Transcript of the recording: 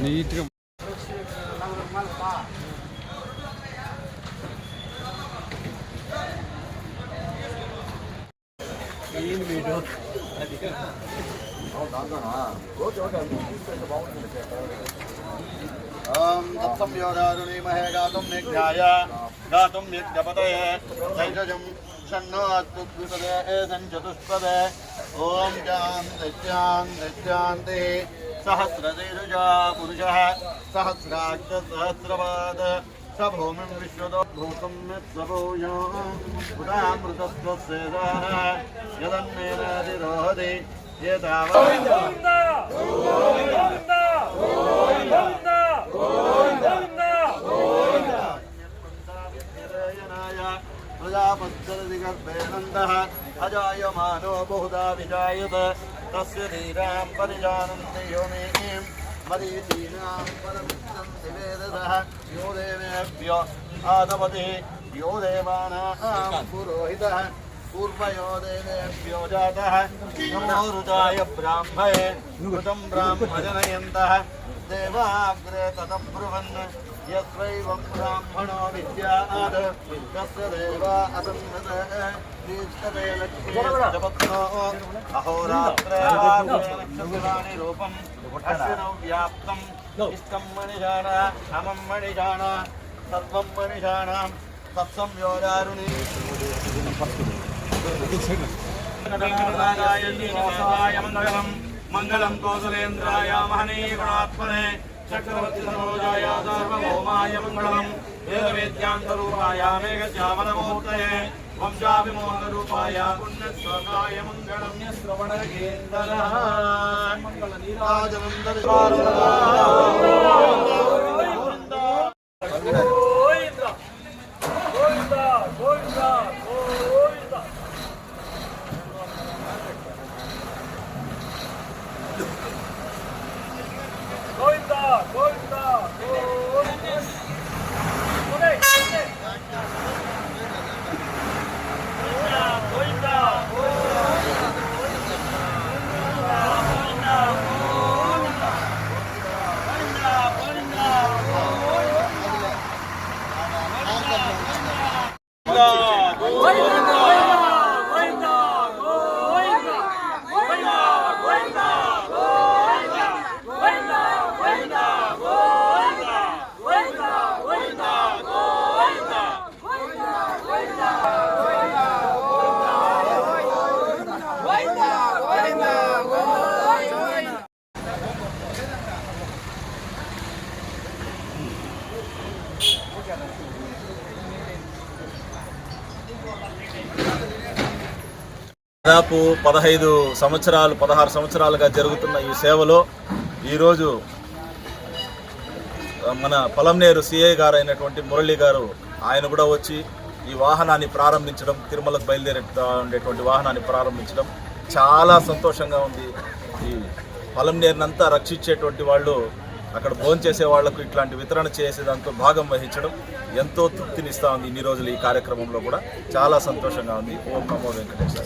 నీట్గా ఓం తత్సం యోగారుణీమహే గాతుం నిజ్ఞాయ గాతుం యజ్ఞపతయే తైజజం शन्नो अद्भुतवे एदं चतुष्पदे ॐ जां दत्यां दत्यान्ते सहस्रधीरुजा पुरुषः सहस्राक्ष सहस्रपाद स भूमिं विश्वतो भूतं यत्सभूयो पुरामृतत्वसेदः यदन्नेनादिरोहति एतावत् प्रजापत्यदिगर्भेनन्दः अजायमानो बहुधा विजायत तस्य धीरां परिजानन्ति योनिं मरीचीनां परमित्रं दिवेदसः यो देवेभ्यो आदपति यो देवानां पुरोहितः पूर्वयो देवेभ्यो जातः नमो रुदाय ब्राह्मणे कृतं ब्राह्मजनयन्तः देवाग्रे ततः ब्रुवन् यत्रैवं ब्राह्मणो विद्यात् तस्य देवा असन्नतः అహోరాత్రాణి రూపం వ్యాప్తం ఇష్టం మణిజాన అమం మణిజాన సర్వం మణిజానం సత్సంయోగారుణి మంగళం కోసలేంద్రాయ మహనీయ గుణాత్మనే चक्रवर्तिसरोजाय सर्वभौमाय मङ्गलम्। वेदवेद्यान्तरूपाय मेघश्यामलमूर्तये। वंशाभिमोहनरूपाय पुण्यश्लोकाय मङ्गलम्। श्रवणगेन्दरः मङ्गलनीराजवन्दर्शारुणः దాదాపు పదహైదు సంవత్సరాలు పదహారు సంవత్సరాలుగా జరుగుతున్న ఈ సేవలో ఈరోజు మన పొలంనేరు సిఐ గారు అయినటువంటి మురళి గారు ఆయన కూడా వచ్చి ఈ వాహనాన్ని ప్రారంభించడం తిరుమలకు బయలుదేరే ఉండేటువంటి వాహనాన్ని ప్రారంభించడం చాలా సంతోషంగా ఉంది. ఈ పొలంనేరునంతా రక్షించేటువంటి వాళ్ళు అక్కడ భోజనం చేసే వాళ్ళకు ఇట్లాంటి వితరణ చేసే దాంతో భాగం వహించడం ఎంతో తృప్తినిస్తా ఉంది ఇన్ని రోజులు ఈ కార్యక్రమంలో కూడా. చాలా సంతోషంగా ఉంది. ఓం నమో వెంకటేశ్వర